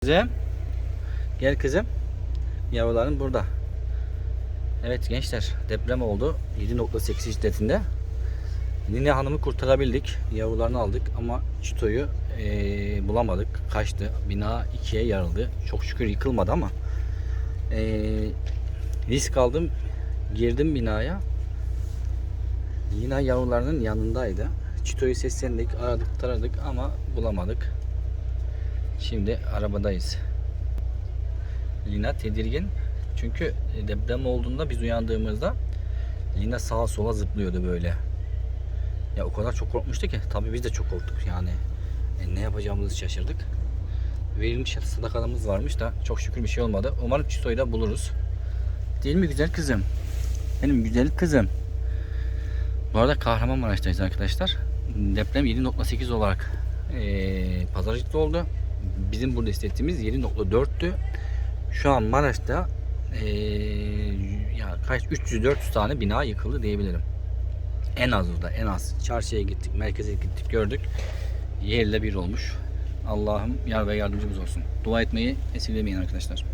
Kızım. Gel kızım. Yavruların burada. Evet gençler deprem oldu. 7.8 şiddetinde. Nine Hanım'ı kurtarabildik. Yavrularını aldık ama Çito'yu eee, bulamadık. Kaçtı. Bina ikiye yarıldı. Çok şükür yıkılmadı ama eee, risk aldım. Girdim binaya. Yine yavrularının yanındaydı. Çito'yu seslendik, aradık, taradık ama bulamadık. Şimdi arabadayız. Lina tedirgin. Çünkü deprem olduğunda biz uyandığımızda Lina sağa sola zıplıyordu böyle. Ya o kadar çok korkmuştu ki. Tabii biz de çok korktuk yani. E, ne yapacağımızı şaşırdık. Verilmiş sadakalımız varmış da çok şükür bir şey olmadı. Umarım Çito'yu da buluruz. Değil mi güzel kızım? Benim güzel kızım. Bu arada Kahramanmaraş'tayız arkadaşlar. Deprem 7.8 olarak eee pazarcıkta oldu. Bizim burada hissettiğimiz 7.4'tü. Şu an Maraş'ta eee ya kaç 300-400 tane bina yıkıldı diyebilirim. En az orada en az. Çarşıya gittik, merkeze gittik, gördük. Yerle bir olmuş. Allah'ım yar ve yardımcımız olsun. Dua etmeyi esirgemeyin arkadaşlar.